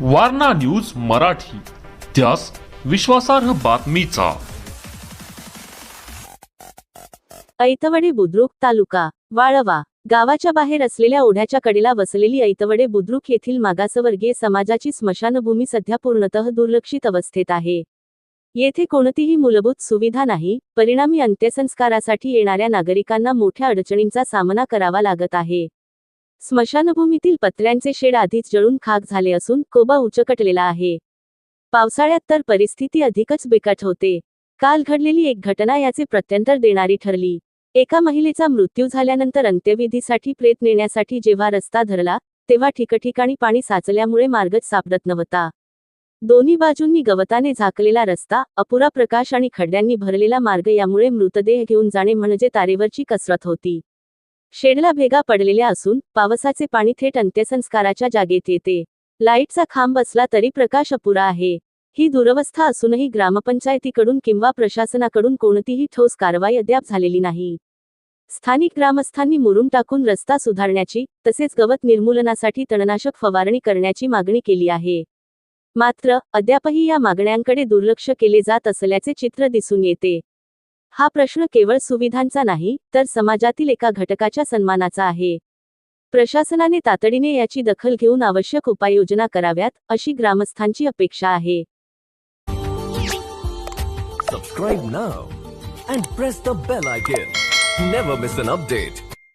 Warna news Marathi. त्यास विश्वासार्ह बातमीचा. ऐतवडे बुद्रुक तालुका वाळवा गावाच्या बाहेर असलेल्या ओढ्याच्या कडेला वसलेली ऐतवडे बुद्रुक येथील मागासवर्गीय समाजाची स्मशानभूमी सध्या पूर्णतः दुर्लक्षित अवस्थेत आहे. येथे कोणतीही मूलभूत सुविधा नाही परिणामी अंत्यसंस्कारासाठी येणाऱ्या नागरिकांना मोठ्या अडचणींचा सामना करावा लागत आहे. स्मशानभूमीतील पत्र्यांचे शेड आधीच जळून खाक झाले असून कोबा उचकटलेला आहे. पावसाळ्यात तर परिस्थिती अधिकच बिकट होते. काल घडलेली एक घटना याचे प्रत्यंतर देणारी ठरली. एका महिलेचा मृत्यू झाल्यानंतर अंत्यविधीसाठी प्रेत नेण्यासाठी जेव्हा रस्ता धरला तेव्हा ठिकठिकाणी पाणी साचल्यामुळे मार्गच सापडत नव्हता. दोन्ही बाजूंनी गवताने झाकलेला रस्ता अपुरा प्रकाश आणि खड्ड्यांनी भरलेला मार्ग यामुळे मृतदेह घेऊन जाणे म्हणजे तारेवरची कसरत होती. शेडला भेगा पडलेल्या असून पावसाचे पाणी थेट अंत्यसंस्काराच्या जागेत येते. लाईटचा खांब असला तरी प्रकाश अपुरा आहे. ही दुरवस्था असूनही ग्रामपंचायतीकडून किंवा प्रशासनाकडून कोणतीही ठोस कारवाई अद्याप झालेली नाही. स्थानिक ग्रामस्थांनी मुरुम टाकून रस्ता सुधारण्याची तसेच गवत निर्मूलनासाठी तणनाशक फवारणी करण्याची मागणी केली आहे. मात्र अद्यापही या मागण्यांकडे दुर्लक्ष केले जात असल्याचे चित्र दिसून येते. हा प्रश्न केवळ सुविधांचा नाही तर समाजातील एका घटकाच्या सन्मानाचा आहे प्रशासनाने तातडीने याची दखल घेऊन आवश्यक उपाययोजना कराव्यात अशी ग्रामस्थांची अपेक्षा आहे Subscribe now and press the bell icon. Never miss an update.